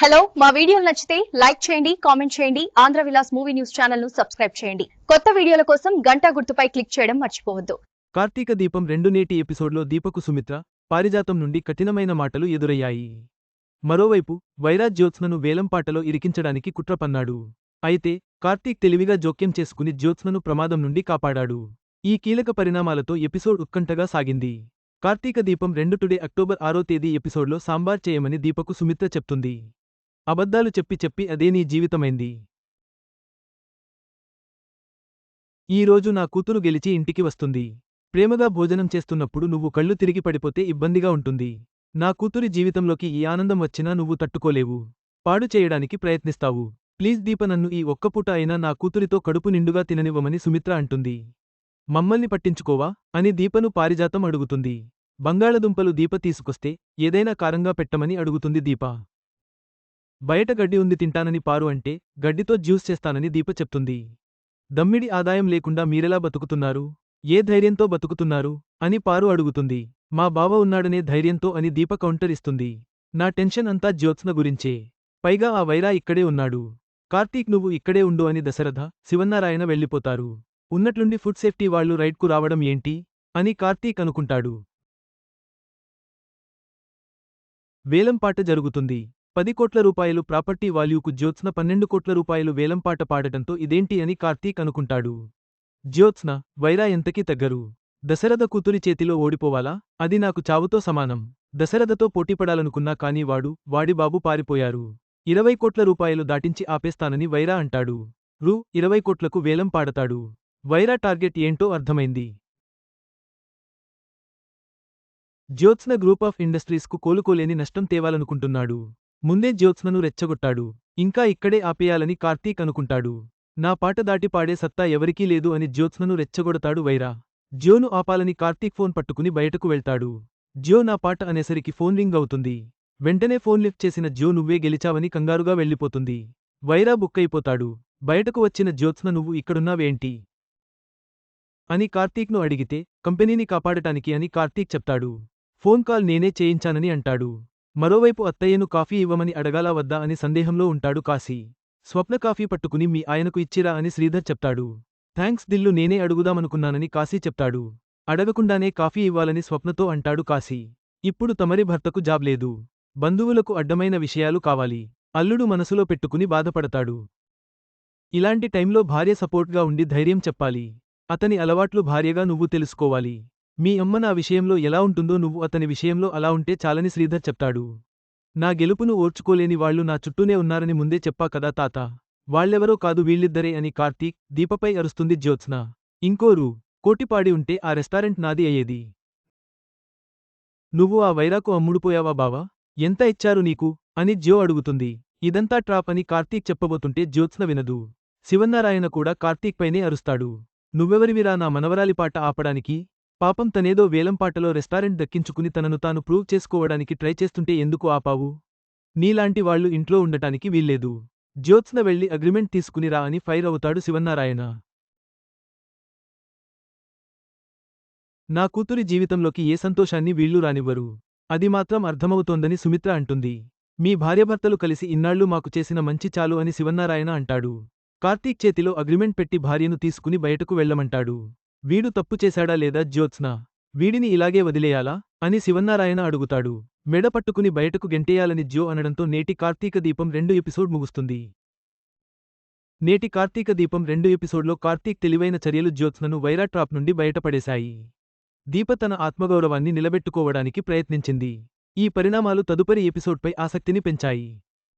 Hello మా వీడియోలు నచ్చితే లైక్ చేయండి కామెంట్ చేయండి ఆంధ్ర విలాస్ మూవీ న్యూస్ ఛానల్ను సబ్స్క్రైబ్ చేయండి. కొత్త వీడియోల కోసం గంటా గుర్తుపై క్లిక్ చేయడం మర్చిపోవద్దు. కార్తీక దీపం రెండు నేటి ఎపిసోడ్లో దీపకు సుమిత్ర పారిజాతం నుండి కఠినమైన మాటలు ఎదురయ్యాయి. మరోవైపు వైరాజ్ జ్యోత్స్నను వేలంపాటలో ఇరికించడానికి కుట్ర పన్నాడు. అయితే కార్తీక్ తెలివిగా జోక్యం చేసుకుని జ్యోత్స్నను ప్రమాదం నుండి కాపాడాడు. ఈ కీలక పరిణామాలతో ఎపిసోడ్ ఉత్కంఠగా సాగింది. కార్తీక దీపం రెండు టుడే అక్టోబర్ ఆరో తేదీ ఎపిసోడ్లో సాంబార్ చేయమని దీపకు సుమిత్ర చెప్తుంది. అబద్ధాలు చెప్పి చెప్పి అదే నీ జీవితమైంది. ఈరోజు నా కూతురు గెలిచి ఇంటికి వస్తుంది. ప్రేమగా భోజనం చేస్తున్నప్పుడు నువ్వు కళ్ళు తిరిగి పడిపోతే ఇబ్బందిగా ఉంటుంది. నా కూతురి జీవితంలోకి ఈ ఆనందం వచ్చినా నువ్వు తట్టుకోలేవు. పాడు చేయడానికి ప్రయత్నిస్తావు. ప్లీజ్ దీప నన్ను ఈ ఒక్కపూట అయినా నా కూతురితో కడుపు నిండుగా తిననివ్వమని సుమిత్ర అంటుంది. మమ్మల్ని పట్టించుకోవా? అని దీపను పారిజాతం అడుగుతుంది. బంగాళదుంపలు దీప తీసుకొస్తే ఏదైనా కారంగా పెట్టమని అడుగుతుంది దీప. బయట గడ్డి ఉంది తింటానని పారు అంటే గడ్డితో జ్యూస్ చేస్తానని దీప చెప్తుంది. దమ్మిడి ఆదాయం లేకుండా మీరెలా బతుకుతున్నారు? ఏ ధైర్యంతో బతుకుతున్నారు? అని పారు అడుగుతుంది. మా బావ ఉన్నాడనే ధైర్యంతో అని దీప కౌంటర్ ఇస్తుంది. నా టెన్షన్ అంతా జ్యోత్స్న గురించే. పైగా ఆ వైరా ఇక్కడే ఉన్నాడు. కార్తీక్ నువ్వు ఇక్కడే ఉండు అని దశరథ శివన్నారాయణ వెళ్ళిపోతారు. ఉన్నట్లుండి ఫుడ్ సేఫ్టీ వాళ్ళు రైడ్కు రావడం ఏంటి? అని కార్తీక్ అనుకుంటాడు. వేలంపాట జరుగుతుంది. పది కోట్ల రూపాయలు ప్రాపర్టీ వాల్యూకు జ్యోత్స్న పన్నెండు కోట్ల రూపాయలు వేలంపాట పాడటంతో ఇదేంటి అని కార్తీక్ అనుకుంటాడు. జ్యోత్స్న వైరా ఎంతకీ తగ్గరు. దశరథ కూతురి చేతిలో ఓడిపోవాలా? అది నాకు చావుతో సమానం. దశరథతో పోటీపడాలనుకున్నా కాని వాడు వాడి బాబు పారిపోయారు. ఇరవై కోట్ల రూపాయలు దాటించి ఆపేస్తానని వైరా అంటాడు. రూ ఇరవై కోట్లకు వేలం పాడతాడు. వైరా టార్గెట్ ఏంటో అర్థమైంది. జ్యోత్స్న గ్రూప్ ఆఫ్ ఇండస్ట్రీస్కు కోలుకోలేని నష్టం తేవాలనుకుంటున్నాడు. ముందే జ్యోత్స్నను రెచ్చగొట్టాడు. ఇంకా ఇక్కడే ఆపేయాలని కార్తీక్ అనుకుంటాడు. నా పాట దాటి పాడే సత్తా ఎవరికీ లేదు అని జ్యోత్స్నను రెచ్చగొడతాడు వైరా. జ్యోను ఆపాలని కార్తీక్ ఫోన్ పట్టుకుని బయటకు వెళ్తాడు. జ్యో నా పాట అనేసరికి ఫోన్ రింగ్ అవుతుంది. వెంటనే ఫోన్ లిఫ్ట్ చేసిన జ్యో నువ్వే గెలిచావని కంగారుగా వెళ్ళిపోతుంది. వైరా బుక్కయిపోతాడు బయటకు వచ్చిన జ్యోత్స్న నువ్వు ఇక్కడున్నావేంటి అని కార్తీక్ను అడిగితే కంపెనీని కాపాడటానికి అని కార్తీక్ చెప్తాడు. ఫోన్ కాల్ నేనే చేయించానని అంటాడు. మరోవైపు అత్తయ్యను కాఫీ ఇవ్వమని అడగాలా వద్దా అని సందేహంలో ఉంటాడు కాశీ. స్వప్న కాఫీ పట్టుకుని మీ ఆయనకు ఇచ్చిరా అని శ్రీధర్ చెప్తాడు. థ్యాంక్స్ దిల్లు నేనే అడుగుదామనుకున్నానని కాశీ చెప్తాడు. అడగకుండానే కాఫీ ఇవ్వాలని స్వప్నతో అంటాడు కాశీ. ఇప్పుడు తమరి భర్తకు జాబ్ లేదు. బంధువులకు అడ్డమైన విషయాలు కావాలి. అల్లుడు మనసులో పెట్టుకుని బాధపడతాడు. ఇలాంటి టైంలో భార్య సపోర్ట్గా ఉండి ధైర్యం చెప్పాలి. అతని అలవాట్లు భార్యగా నువ్వు తెలుసుకోవాలి. మీ అమ్మ నా విషయంలో ఎలా ఉంటుందో నువ్వు అతని విషయంలో అలా ఉంటే చాలని శ్రీధర్ చెప్తాడు. నా గెలుపును ఓర్చుకోలేని వాళ్ళు నా చుట్టూనే ఉన్నారని ముందే చెప్పా కదా తాత. వాళ్ళెవరో కాదు వీళ్ళిద్దరే అని కార్తీక్ దీపపై అరుస్తుంది జ్యోత్స్న. ఇంకోరు కోటిపాడి ఉంటే ఆ రెస్టారెంట్ నాది అయ్యేది. నువ్వు ఆ వైరాకు అమ్ముడుపోయావా బావా? ఎంత ఇచ్చారు నీకు? అని జ్యో అడుగుతుంది. ఇదంతా ట్రాప్ అని కార్తీక్ చెప్పబోతుంటే జ్యోత్స్న వినదు. శివన్నారాయణ కూడా కార్తీక్ పైనే అరుస్తాడు. నువ్వెవరివిరా నా మనవరాలి పాట ఆపడానికి? పాపం తనేదో వేలంపాటలో రెస్టారెంట్ దక్కించుకుని తనను తాను ప్రూవ్ చేసుకోవడానికి ట్రై చేస్తుంటే ఎందుకు ఆపావు? నీలాంటి వాళ్ళు ఇంట్లో ఉండటానికి వీల్లేదు. జ్యోత్స్న వెళ్ళి అగ్రిమెంట్ తీసుకుని రా అని ఫైర్ అవుతాడు శివన్నారాయణ. నా కూతురి జీవితంలోకి ఏ సంతోషాన్ని వీళ్ళు రానివ్వరు. అది మాత్రం అర్థమవుతోందని సుమిత్ర అంటుంది. మీ భార్యభర్తలు కలిసి ఇన్నాళ్ళు మాకు చేసిన మంచి చాలు అని శివన్నారాయణ అంటాడు. కార్తీక్ చేతిలో అగ్రిమెంట్ పెట్టి భార్యను తీసుకుని బయటకు వెళ్ళమంటాడు వీడు తప్పు చేశాడా లేదా జ్యోత్స్న? వీడిని ఇలాగే వదిలేయాలా? అని శివన్నారాయణ అడుగుతాడు. మెడ పట్టుకుని బయటకు గెంటేయాలని జ్యో అనడంతో నేటి కార్తీక దీపం రెండు ఎపిసోడ్ ముగుస్తుంది. నేటి కార్తీక దీపం రెండు ఎపిసోడ్లో కార్తీక్ తెలివైన చర్యలు జ్యోత్స్నను వైరా ట్రాప్ నుండి బయటపడేశాయి. దీప తన ఆత్మగౌరవాన్ని నిలబెట్టుకోవడానికి ప్రయత్నించింది. ఈ పరిణామాలు తదుపరి ఎపిసోడ్పై ఆసక్తిని పెంచాయి.